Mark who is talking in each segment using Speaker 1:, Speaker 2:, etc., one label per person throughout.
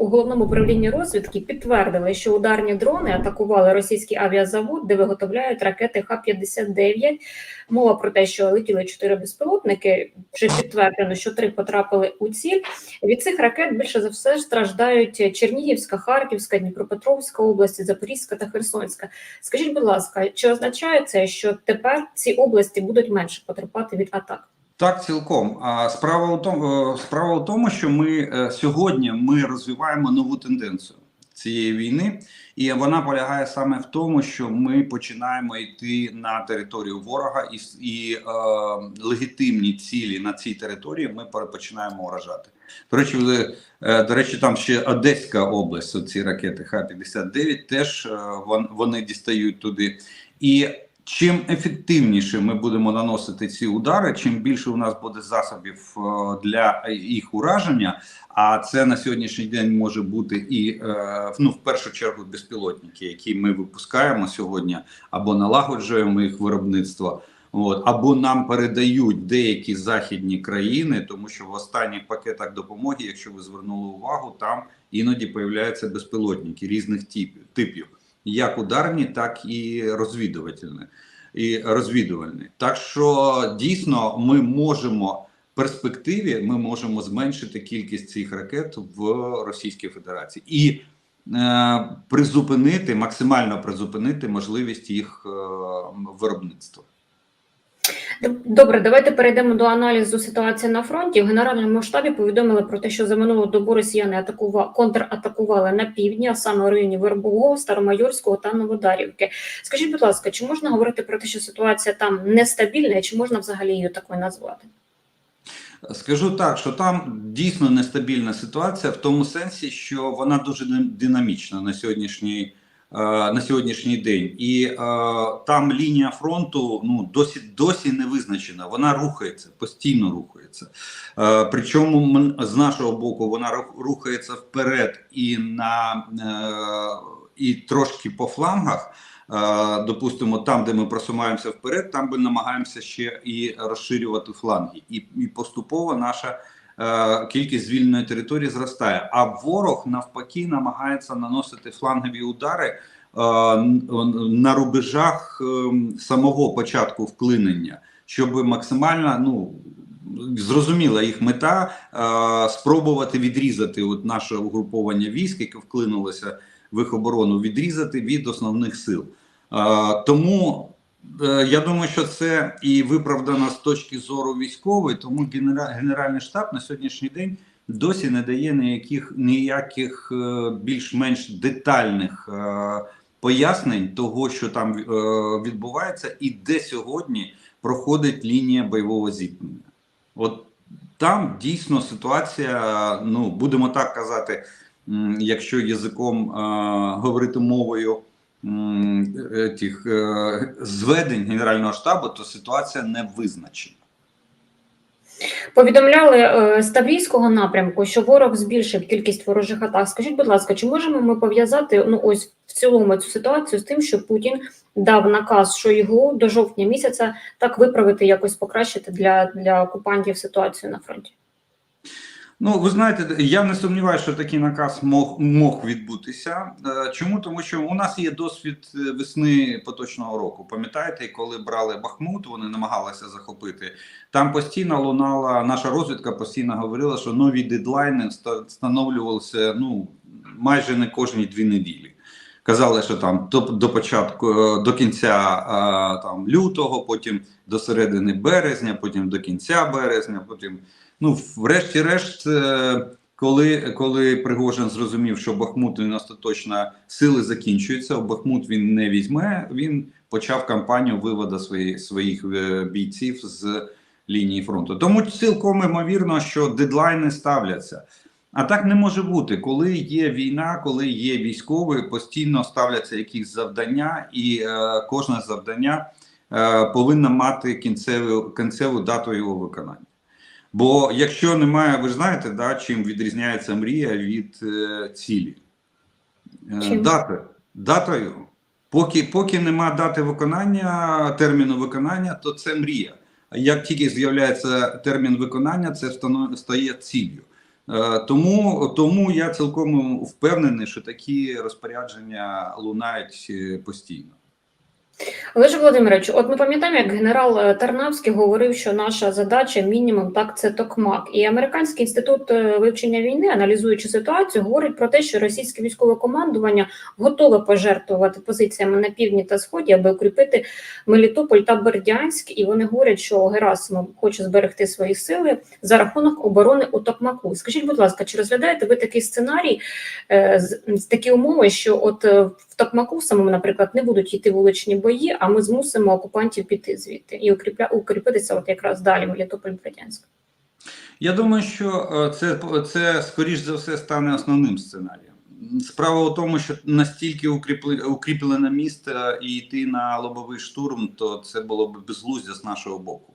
Speaker 1: у головному управлінні розвідки підтвердили, що ударні дрони атакували російський авіазавод, де виготовляють ракети Х-59. Мова про те, що летіли чотири безпілотники. Вже підтверджено, що три потрапили у ціль. Від цих ракет більше за все страждають Чернігівська, Харківська, Дніпропетровська області, Запорізька та Херсонська. Скажіть, будь ласка, чи означає це, що тепер ці області будуть менше потерпати від атак?
Speaker 2: Так, цілком. А справа у тому, е, справа у тому, що ми е, сьогодні ми розвиваємо нову тенденцію цієї війни, і вона полягає саме в тому, що ми починаємо йти на територію ворога, і, і е, легітимні цілі на цій території ми починаємо вражати. До речі, е, до речі, там ще Одеська область. Ці ракети Х-59 теж вон- вони дістають туди. І Чим ефективніше ми будемо наносити ці удари, чим більше у нас буде засобів е, для їх ураження, а це на сьогоднішній день може бути і е, ну, в першу чергу безпілотники, які ми випускаємо сьогодні, або налагоджуємо їх виробництво. От або нам передають деякі західні країни, тому що в останніх пакетах допомоги, якщо ви звернули увагу, там іноді появляються безпілотники різних типів типів як ударні, так і розвідувальні. І розвідувальні. Так що дійсно ми можемо в перспективі ми можемо зменшити кількість цих ракет в Російській Федерації і е, призупинити максимально призупинити можливість їх е, виробництва.
Speaker 1: Добре, давайте перейдемо до аналізу ситуації на фронті. В генеральному штабі повідомили про те, що за минулу добу росіяни атакували контратакували на півдні, а саме у районі Вербового, Старомайорського та Новодарівки. Скажіть, будь ласка, чи можна говорити про те, що ситуація там нестабільна, і чи можна взагалі її такою назвати?
Speaker 2: Скажу так, що там дійсно нестабільна ситуація в тому сенсі, що вона дуже динамічна на сьогоднішній на сьогоднішній день, і е, там лінія фронту ну досі досі не визначена. Вона рухається, постійно рухається. Е, причому з нашого боку вона рухається вперед і на е, і трошки по флангах. Е, Допустимо, там, де ми просуваємося вперед, там ми намагаємося ще і розширювати фланги, і, і поступово наша е, кількість звільненої території зростає. А ворог навпаки намагається наносити флангові удари е, на рубежах е, самого початку вклинення, щоб максимально ну. Зрозуміла їх мета е, спробувати відрізати от наше угруповання військ, яке вклинулося в їх оборону, відрізати від основних сил. Е, тому е, я думаю, що це і виправдано з точки зору військової, тому генера- Генеральний штаб на сьогоднішній день досі не дає ніяких ніяких е, більш-менш детальних е, пояснень того, що там е, відбувається, і де сьогодні проходить лінія бойового зіткнення. От там дійсно ситуація, ну будемо так казати, якщо язиком е, говорити мовою е, тих е, зведень Генерального штабу, то ситуація не визначена.
Speaker 1: Повідомляли е, з Таврійського напрямку, що ворог збільшив кількість ворожих атак. Скажіть, будь ласка, чи можемо ми пов'язати ну ось в цілому цю ситуацію з тим, що Путін дав наказ Шойгу до жовтня місяця так виправити, якось покращити для, для окупантів ситуацію на фронті?
Speaker 2: Ну, ви знаєте, я не сумніваюся, що такий наказ мог, мог відбутися. Е, Чому? Тому що у нас є досвід е, весни поточного року. Пам'ятаєте, коли брали Бахмут, вони намагалися захопити. Там постійно лунала наша розвідка, постійно говорила, що нові дедлайни ста- встановлювалися ну майже не кожні дві неділі. Казали, що там до, до початку е, до кінця там лютого, потім до середини березня, потім до кінця березня, потім. Ну, врешті-решт, е, коли, коли Пригожин зрозумів, що Бахмут він остаточно сили закінчуються, Бахмут він не візьме, він почав кампанію виводу своїх, своїх е, бійців з лінії фронту. Тому цілком ймовірно, що дедлайни ставляться. А так не може бути, коли є війна, коли є військові, постійно ставляться якісь завдання, і е, кожне завдання е, повинно мати кінцеву, кінцеву дату його виконання. Бо якщо немає, ви ж знаєте, да, чим відрізняється мрія від е, цілі? Е? Дати. Датою. Поки, поки нема дати виконання, терміну виконання, то це мрія. А як тільки з'являється термін виконання, це стає ціллю. Е, Тому, тому я цілком впевнений, що такі розпорядження лунають е, постійно.
Speaker 1: Олеже Володимирович, от ми пам'ятаємо, як генерал е, Тарнавський говорив, що наша задача мінімум так це токмак. І американський інститут е, вивчення війни, аналізуючи ситуацію, говорить про те, що російське військове командування готове пожертвувати позиціями на півдні та сході, аби укріпити Мелітополь та Бердянськ. І вони говорять, що Герасимов хоче зберегти свої сили за рахунок оборони у Токмаку. Скажіть, будь ласка, чи розглядаєте ви такий сценарій е, з такі умови, що от е, в Токмаку самому, наприклад, не будуть йти вуличні бої, а ми змусимо окупантів піти звідти і укріпля укріпитися, от якраз далі Мелітополь Бердянськ.
Speaker 2: Я думаю, що е, це, це скоріш за все стане основним сценарієм. Справа у тому, що настільки укріпли, укріплене місто і йти на лобовий штурм, то це було б безглуздя з нашого боку.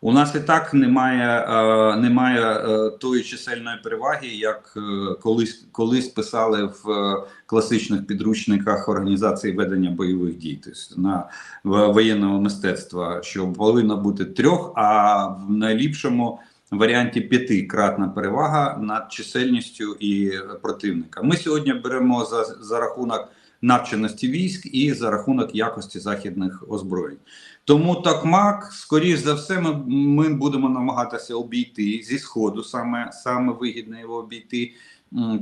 Speaker 2: У нас і так немає, е, немає е, тої чисельної переваги, як е, колись, колись писали в класичних підручниках організації ведення бойових дій, тобто на воєнного мистецтва, що повинно бути трьох, а в найліпшому варіанті п'ятикратна перевага над чисельністю і противника. Ми сьогодні беремо за, за рахунок навченості військ і за рахунок якості західних озброєнь. Тому Токмак, скоріш за все, ми, ми будемо намагатися обійти зі сходу, саме, саме вигідно його обійти.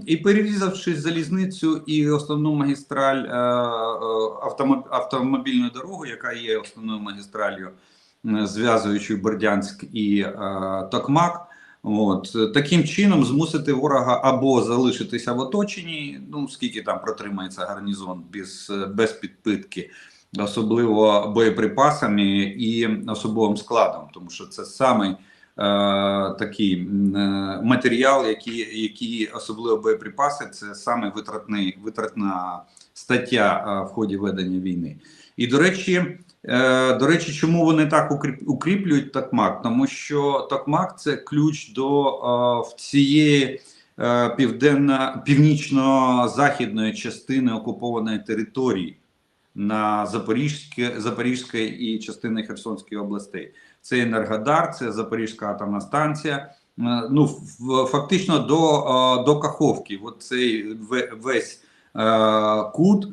Speaker 2: І перерізавши залізницю і основну магістраль е, е, автомо- автомобільну дорогу, яка є основною магістралью, зв'язуючи Бердянськ і е, Токмак. От таким чином змусити ворога або залишитися в оточенні, ну скільки там протримається гарнізон без, без підпитки, особливо боєприпасами і особовим складом, тому що це самий е, такий е, матеріал, який, який особливо боєприпаси, це саме витратний витратна стаття е, в ході ведення війни. І до речі, До речі, чому вони так укріплюють Токмак? Тому що Токмак це ключ до е, цієї е, північно-західної частини окупованої території на Запорізьке, Запорізькій і частини Херсонської областей. Це Енергодар, це Запорізька атомна станція. Е, Ну, фактично до, е, до Каховки. От цей ве- весь е, кут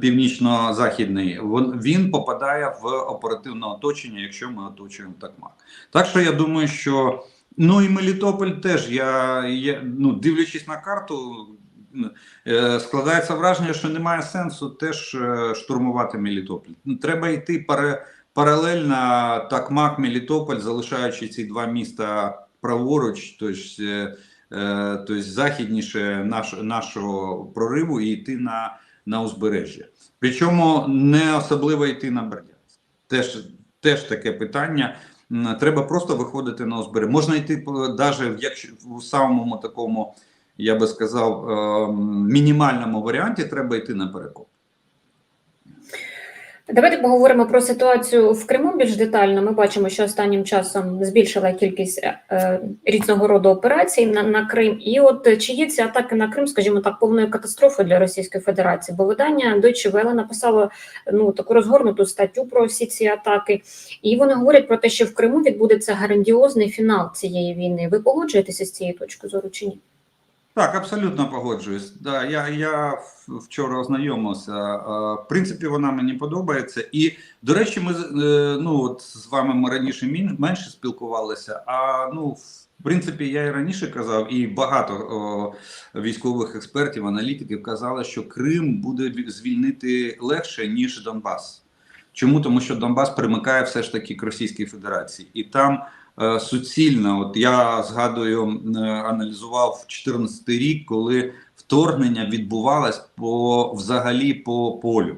Speaker 2: північно-західний, він, попадає в оперативне оточення, якщо ми оточуємо Токмак. Так що я думаю, що ну і Мелітополь теж я, я ну, дивлячись на карту, е, складається враження, що немає сенсу теж е, штурмувати Мелітополь. Ну, Треба йти паралельно Токмак, Мелітополь, залишаючи ці два міста праворуч, тобто, західніше наш, нашого прориву і йти на на узбережжя. Причому не особливо йти на Бердянськ. Теж, теж таке питання. Треба просто виходити на узбережжя. Можна йти навіть якщо в самому такому, я би сказав, е, мінімальному варіанті треба йти на перекоп.
Speaker 1: Давайте поговоримо про ситуацію в Криму більш детально. Ми бачимо, що останнім часом збільшила кількість е, різного роду операцій на, на Крим. І от е, чи є ці атаки на Крим, скажімо так, повною катастрофою для Російської Федерації? Бо видання Deutsche Welle написало ну таку розгорнуту статтю про всі ці атаки, і вони говорять про те, що в Криму відбудеться грандіозний фінал цієї війни. Ви погоджуєтеся з цією точкою зору чи ні?
Speaker 2: Так, абсолютно погоджуюсь. Да, я, я вчора ознайомився. В принципі, вона мені подобається. І, до речі, ми е, ну, от з вами ми раніше менше спілкувалися. А ну, в принципі, я і раніше казав, і багато о, військових експертів, аналітиків казали, що Крим буде звільнити легше, ніж Донбас. Чому? Тому що Донбас примикає все ж таки к Російській Федерації. І там е, суцільно. От я згадую, е, аналізував 2014 рік, коли вторгнення відбувалось по взагалі по полю,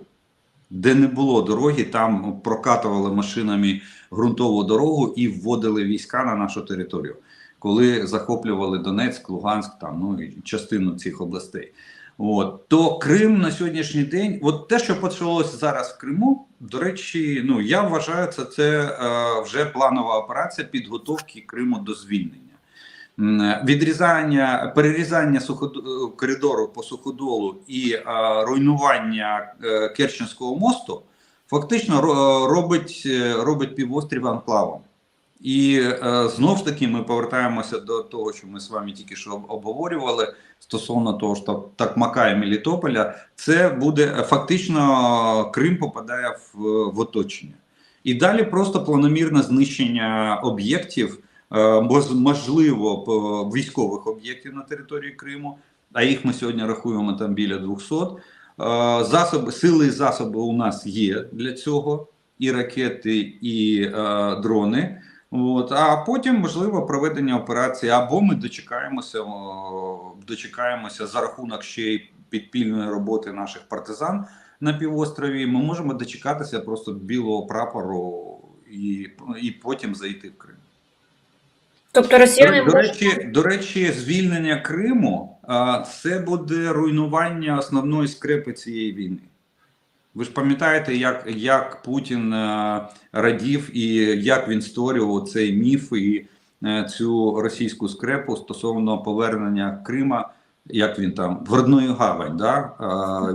Speaker 2: де не було дороги, там прокатували машинами ґрунтову дорогу і вводили війська на нашу територію, коли захоплювали Донецьк, Луганськ, там ну і частину цих областей. От то Крим на сьогоднішній день, от те, що почалося зараз в Криму, до речі, ну я вважаю, це, це е, вже планова операція підготовки Криму до звільнення. Відрізання, перерізання суходу, коридору по суходолу і е, руйнування е, Керченського мосту фактично робить, е, робить півострів анклавом. І е, знов ж таки ми повертаємося до того, що ми з вами тільки що обговорювали стосовно того, що так Макає Мелітополя. Це буде е, фактично Крим попадає в, в оточення. І далі просто планомірне знищення об'єктів, е, можливо, військових об'єктів на території Криму, а їх ми сьогодні рахуємо там біля 200. Е, Засоби, сили і засоби у нас є для цього, і ракети, і е, дрони. От, а потім можливо проведення операції, або ми дочекаємося, дочекаємося за рахунок ще й підпільної роботи наших партизан на півострові. Ми можемо дочекатися просто білого прапору і, і потім зайти в Крим.
Speaker 1: Тобто росіяни
Speaker 2: До, до речі, до речі, звільнення Криму це буде руйнування основної скрепи цієї війни. Ви ж пам'ятаєте, як, як Путін е, радів і як він створював цей міф і е, цю російську скрепу стосовно повернення Крима, як він там в гавань. Да?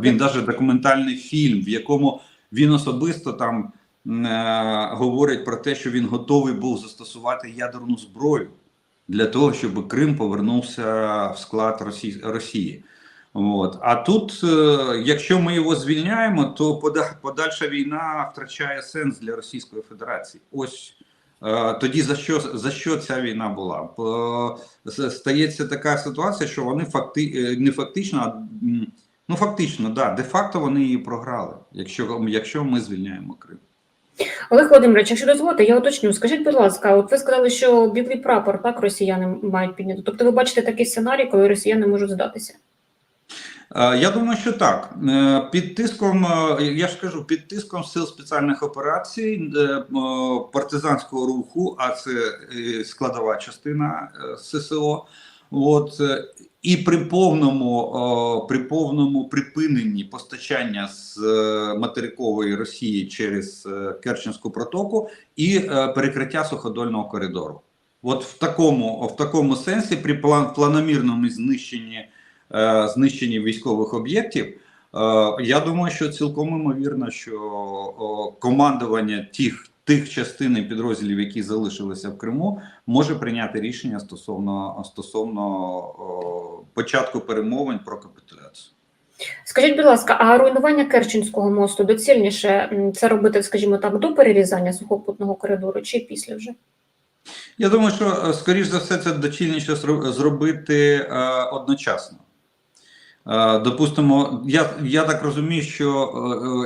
Speaker 2: Він навіть документальний фільм, в якому він особисто там е, говорить про те, що він готовий був застосувати ядерну зброю для того, щоб Крим повернувся в склад Росії. От. А тут, е, якщо ми його звільняємо, то пода- подальша війна втрачає сенс для Російської Федерації. Ось е, тоді за що за що ця війна була? По- Стається така ситуація, що вони факти е, не фактично, а ну фактично, да, де-факто вони її програли, якщо, якщо ми звільняємо Крим.
Speaker 1: Олег Володимирович, якщо дозволите, я уточню. Скажіть, будь ласка, от ви сказали, що білий прапор так росіяни мають підняти. Тобто, ви бачите такий сценарій, коли росіяни можуть здатися?
Speaker 2: Е, Я думаю, що так. Е, Під тиском, е, я ж кажу, під тиском сил спеціальних операцій, партизанського руху, а це складова частина ССО. От і при повному, при повному припиненні постачання з материкової Росії через Керченську протоку і перекриття суходольного коридору. От в такому, в такому сенсі, при план, планомірному знищенні знищенні військових об'єктів. Е, я думаю, що цілком імовірно, що командування тих, тих частин і підрозділів, які залишилися в Криму, може прийняти рішення стосовно стосовно початку перемовин про капітуляцію.
Speaker 1: Скажіть, будь ласка, а руйнування Керченського мосту доцільніше це робити, скажімо так, до перерізання сухопутного коридору чи після вже?
Speaker 2: Я думаю, що е, скоріш за все це доцільніше зробити е, одночасно. Е, допустимо, я, я так розумію, що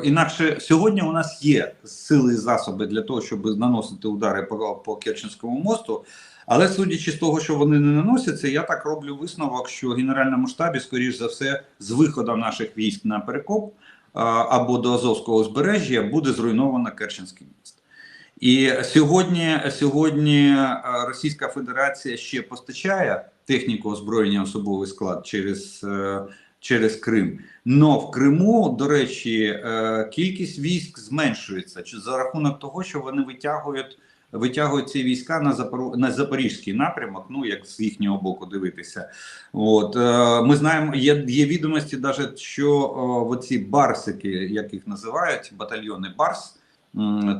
Speaker 2: е, інакше сьогодні у нас є сили і засоби для того, щоб наносити удари по, по Керченському мосту. Але судячи з того, що вони не наносяться, я так роблю висновок, що в Генеральному штабі, скоріш за все, з виходом наших військ на перекоп е, або до Азовського узбережжя буде зруйновано Керченський міст. І сьогодні, сьогодні Російська Федерація ще постачає техніку озброєння особовий склад через, через Крим. Но в Криму, до речі, е, кількість військ зменшується за рахунок того, що вони витягують. Витягують ці війська на Запоро... на запорізький напрямок, ну як з їхнього боку дивитися. От е, ми знаємо, є, є відомості, навіть що оці барсики, як їх називають, батальйони Барс,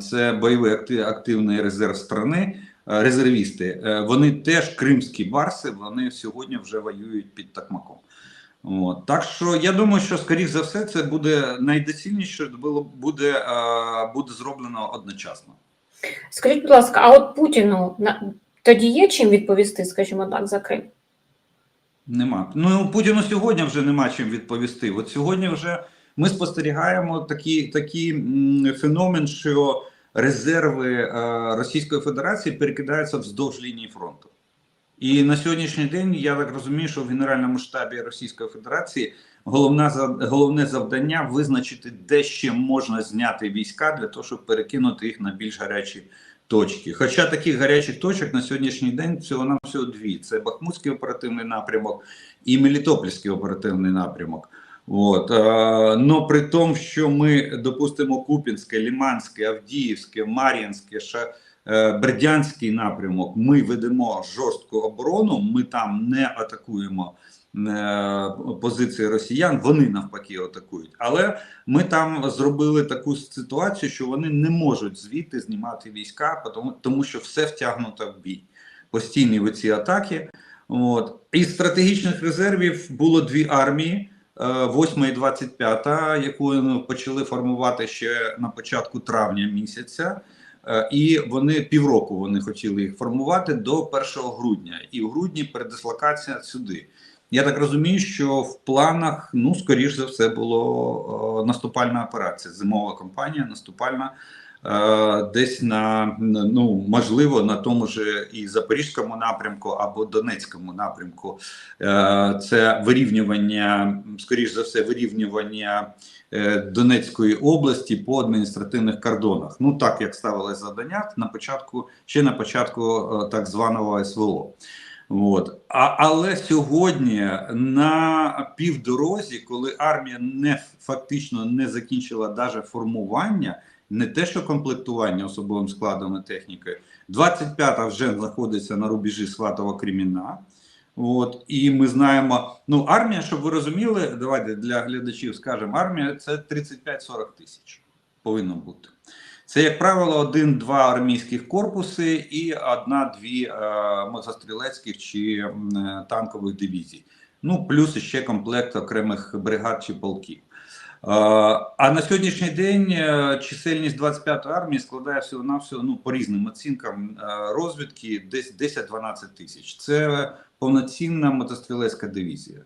Speaker 2: це бойовий активний резерв страни, е, резервісти. Е, Вони теж кримські барси, вони сьогодні вже воюють під Такмаком. От. Так що я думаю, що скоріш за все це буде найдоцільніше було буде, е, буде зроблено одночасно.
Speaker 1: Скажіть, будь ласка, а от Путіну на тоді є чим відповісти, скажімо так, за Крим?
Speaker 2: Нема. Ну Путіну сьогодні вже нема чим відповісти. От сьогодні вже ми спостерігаємо такий такі, феномен, що резерви е, Російської Федерації перекидаються вздовж лінії фронту. І на сьогоднішній день я так розумію, що в Генеральному штабі Російської Федерації головна за- головне завдання визначити, де ще можна зняти війська для того, щоб перекинути їх на більш гарячі точки. Хоча таких гарячих точок на сьогоднішній день всього нам всього дві: це Бахмутський оперативний напрямок і Мелітопольський оперативний напрямок. От но при тому, що ми допустимо Купінське, Ліманське, Авдіївське, Мар'їнське, Ша, Бердянський напрямок, ми ведемо жорстку оборону. Ми там не атакуємо е, позиції росіян, вони навпаки атакують. Але ми там зробили таку ситуацію, що вони не можуть звідти знімати війська, тому, що все втягнуто в бій. Постійні оці атаки. От. Із стратегічних резервів було дві армії. 8 і 25, яку ну, почали формувати ще на початку травня місяця, Е, і вони півроку вони хотіли їх формувати до 1 грудня, і в грудні передислокація сюди. Я так розумію, що в планах, ну скоріш за все, було е, наступальна операція, зимова кампанія, наступальна. Е, Десь на ну можливо на тому ж і Запорізькому напрямку або Донецькому напрямку Е, це вирівнювання, скоріш за все, вирівнювання е, Донецької області по адміністративних кордонах. Ну так як ставили завдання на початку, ще на початку так званого СВО. От. А, але сьогодні на півдорозі, коли армія не фактично не закінчила даже формування, не те, що комплектування особовим складом і технікою, 25-та вже знаходиться на рубежі Сватова Креміна. От і ми знаємо, ну армія, щоб ви розуміли, давайте для глядачів скажемо, армія це 35-40 тисяч повинно бути. Це, як правило, один-два армійських корпуси і одна-дві е, мотострілецьких чи е, танкових дивізій. Ну, плюс ще комплект окремих бригад чи полків. А на сьогоднішній день е, чисельність 25-ї армії складає всього на всього, ну, по різним оцінкам е, розвідки, десь 10-12 тисяч. Це повноцінна мотострілецька дивізія.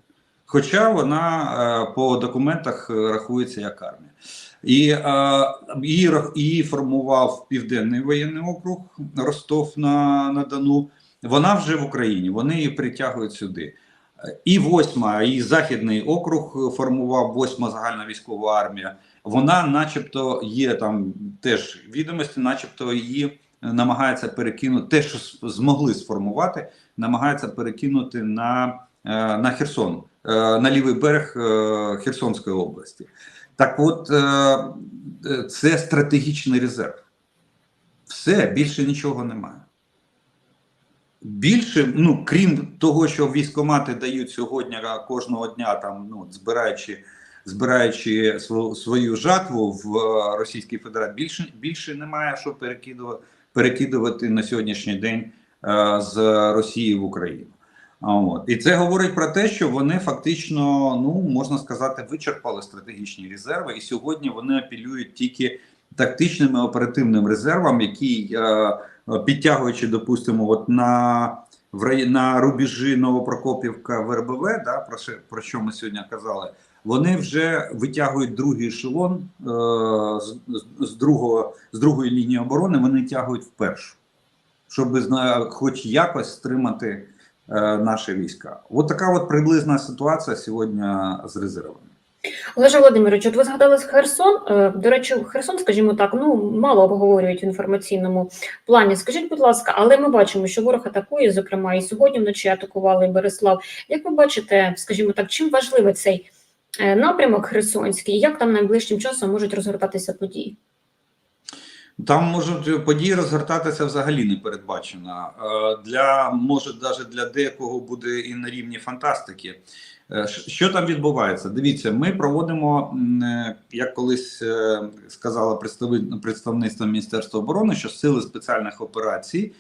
Speaker 2: Хоча вона е, по документах рахується як армія. І її формував Південний воєнний округ Ростов на, на Дону. Вона вже в Україні, вони її притягують сюди. І восьма, і Західний округ формував восьма загальна військова армія. Вона, начебто, є там теж відомості, начебто її намагається перекинути те, що змогли сформувати, намагається перекинути на, е, на Херсон, е, на лівий берег е, Херсонської області. Так от, це стратегічний резерв. Все, більше нічого немає. Більше, ну крім того, що військомати дають сьогодні кожного дня, там ну збираючи, збираючи сво- свою жатву в е, Російській Федерації, більше більше немає що перекидувати, перекидувати на сьогоднішній день е, з Росії в Україну. От. І це говорить про те, що вони фактично, ну можна сказати, вичерпали стратегічні резерви, і сьогодні вони апелюють тільки тактичним і оперативним резервам, які е, підтягуючи, допустимо, от на в на рубежі Новопрокопівка ВРБВ, да, про про що ми сьогодні казали, вони вже витягують другий ешелон е, з, з, другого, з другої лінії оборони, вони тягують в першу, щоб хоч якось стримати е, наші війська. От така от приблизна ситуація сьогодні з резервами.
Speaker 1: Олеже Володимирович, от ви згадали Херсон. Е, До речі, Херсон, скажімо так, ну мало обговорюють в інформаційному плані. Скажіть, будь ласка, але ми бачимо, що ворог атакує, зокрема, і сьогодні вночі атакували Береслав. Як ви бачите, скажімо так, чим важливий цей е, напрямок Херсонський? Як там найближчим часом можуть розгортатися події?
Speaker 2: Там можуть події розгортатися взагалі не передбачено. Е, Для може навіть для декого буде і на рівні фантастики. Е, Що там відбувається? Дивіться, ми проводимо, е, як колись е, сказала представництво Міністерства оборони, що сили спеціальних операцій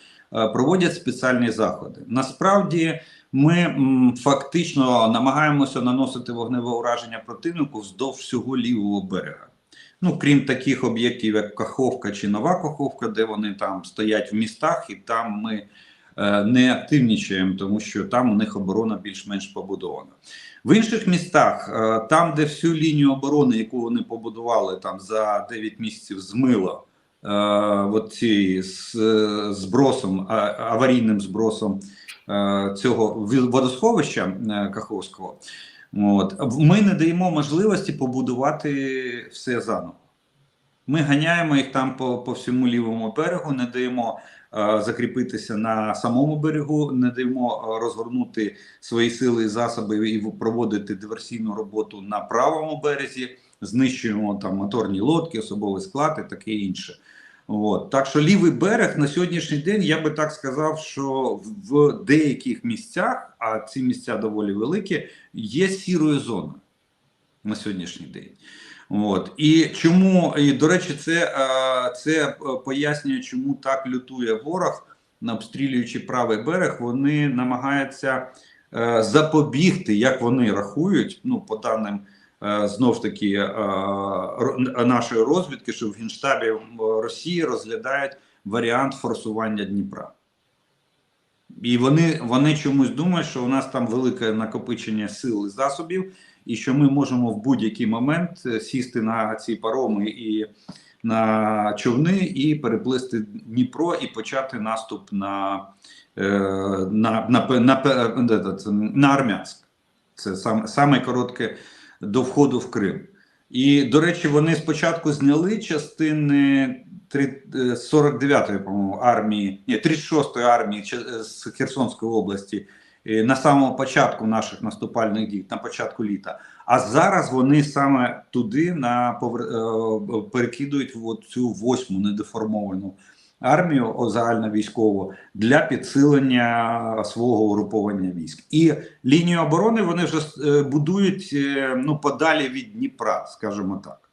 Speaker 2: проводять спеціальні заходи. Насправді ми фактично намагаємося наносити вогневе ураження противнику вздовж всього лівого берега. Ну, крім таких об'єктів, як Каховка чи Нова Каховка, де вони там стоять в містах, і там ми не активнічаємо, тому що там у них оборона більш-менш побудована. В інших містах, е, там, де всю лінію оборони, яку вони побудували там за 9 місяців, змило е, от з е, збросом, аварійним збросом е, цього водосховища е, Каховського. От ми не даємо можливості побудувати все заново. Ми ганяємо їх там по, по всьому лівому берегу, не даємо е, закріпитися на самому берегу, не даємо е, розгорнути свої сили і засоби і проводити диверсійну роботу на правому березі, знищуємо там моторні лодки, особовий склад і таке інше. От. Так що лівий берег на сьогоднішній день я би так сказав, що в деяких місцях, а ці місця доволі великі, є сірою зоною на сьогоднішній день. От. І чому, і до речі, це, це е, пояснює, чому так лютує ворог, обстрілюючи правий берег, вони намагаються е, запобігти, як вони рахують, ну, по даним е, знов ж таки нашої розвідки, що в Генштабі Росії розглядають варіант форсування Дніпра. І вони, вони чомусь думають, що у нас там велике накопичення сил і засобів, і що ми можемо в будь-який момент е, сісти на ці пароми і на човни і переплисти Дніпро і почати наступ на, е, на, на, на, на, Армянськ. Це сам, саме коротке до входу в Крим. І, до речі, вони спочатку зняли частини три- е, 49-ї, по-моєму, армії, ні, 36-ї армії з Херсонської області на самому початку наших наступальних дій, на початку літа. А зараз вони саме туди на повер- е, перекидують цю восьму недеформовану армію загальновійськову для підсилення свого угруповання військ. І лінію оборони вони вже е, будують е, ну подалі від Дніпра, скажімо так.